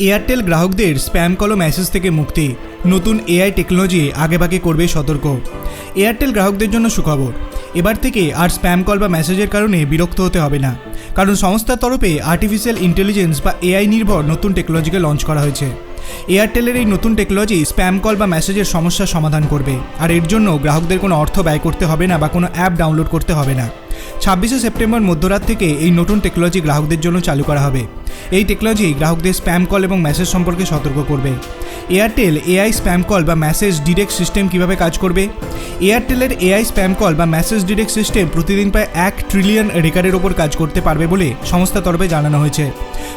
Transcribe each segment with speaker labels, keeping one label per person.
Speaker 1: Airtel গ্রাহকদের spam call message থেকে মুক্তি। নতুন এআই টেকনোলজি আগেভাগে করবে সতর্ক। এয়ারটেল গ্রাহকদের জন্য সুখবর। এবার থেকে আর স্প্যাম কল বা মেসেজের কারণে বিরক্ত হতে হবে না। কারণ সংস্থার তরফে আর্টিফিশিয়াল ইন্টেলিজেন্স বা এআই নির্ভর নতুন টেকনোলজিকে লঞ্চ করা হয়েছে। এয়ারটেলের এই নতুন টেকনোলজি স্প্যাম কল বা মেসেজের সমস্যার সমাধান করবে। আর এর জন্য গ্রাহকদের কোনো অর্থ ব্যয় করতে হবে না বা কোনো অ্যাপ ডাউনলোড করতে হবে না। ছাব্বিশে সেপ্টেম্বর মধ্যরাত থেকে এই নতুন টেকনোলজি গ্রাহকদের জন্য চালু করা হবে। এই টেকনোলজি গ্রাহকদের স্প্যাম কল এবং মেসেজ সম্পর্কে সতর্ক করবে। এয়ারটেল এআই স্প্যাম কল বা মেসেজ ডিরেক্ট সিস্টেম কীভাবে কাজ করবে? এয়ারটেলের এআই স্প্যাম কল বা মেসেজ ডিরেক্ট সিস্টেম প্রতিদিন প্রায় এক ট্রিলিয়ন রেকারের ওপর কাজ করতে পারবে বলে সংস্থা তরফে জানানো হয়েছে।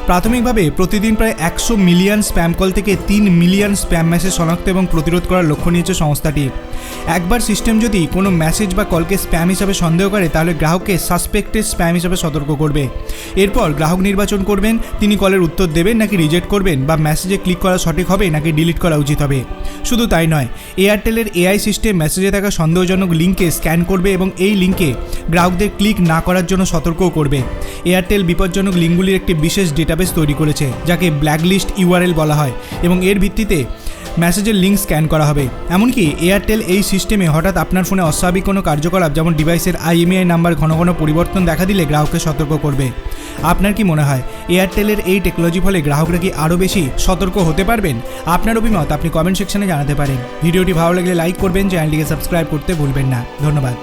Speaker 1: প্রাথমিকভাবে প্রতিদিন প্রায় একশো মিলিয়ন স্প্যাম কল থেকে তিন মিলিয়ন স্প্যাম মেসেজ শনাক্ত এবং প্রতিরোধ করার লক্ষ্য নিয়েছে সংস্থাটি। একবার সিস্টেম যদি কোনো মেসেজ বা কলকে স্প্যাম হিসাবে সন্দেহ করে, তাহলে গ্রাহককে সাসপেক্টেড স্প্যাম হিসাবে সতর্ক করবে। এরপর গ্রাহক নির্বাচন করবেন, তিনি কলের উত্তর দেবেন নাকি রিজেক্ট করবেন বা মেসেজে ক্লিক করা সঠিক হবে নাকি ডিলিট করা উচিত হবে। শুধু তাই নয়, এয়ারটেলের এআই সিস্টেম মেসেজে থাকা সন্দেহজনক লিঙ্কে স্ক্যান করবে এবং এই লিঙ্কে গ্রাহকদের ক্লিক না করার জন্য সতর্কও করবে। এয়ারটেল বিপজ্জনক লিঙ্কগুলির একটি বিশেষ ডেটাবেস তৈরি করেছে, যাকে ব্ল্যাকলিস্ট ইউআরএল বলা হয় এবং এর ভিত্তিতে মেসেজের লিঙ্ক স্ক্যান করা হবে। এমনকি এয়ারটেল এই সিস্টেমে হঠাৎ আপনার ফোনে অস্বাভাবিক কোনো কার্যকলাপ, যেমন ডিভাইসের আইএমআই নাম্বার ঘন ঘন পরিবর্তন দেখা দিলে গ্রাহককে সতর্ক করবে। আপনার কি মনে হয় এয়ারটেলের এই টেকনোলজি ফলে গ্রাহকরা কি আরও বেশি সতর্ক হতে পারবেন? আপনার অভিমত আপনি কমেন্ট সেকশনে জানাতে পারেন। ভিডিওটি ভালো লাগলে লাইক করবেন চ্যানেলটিকে সাবস্ক্রাইব করতে ভুলবেন না। ধন্যবাদ।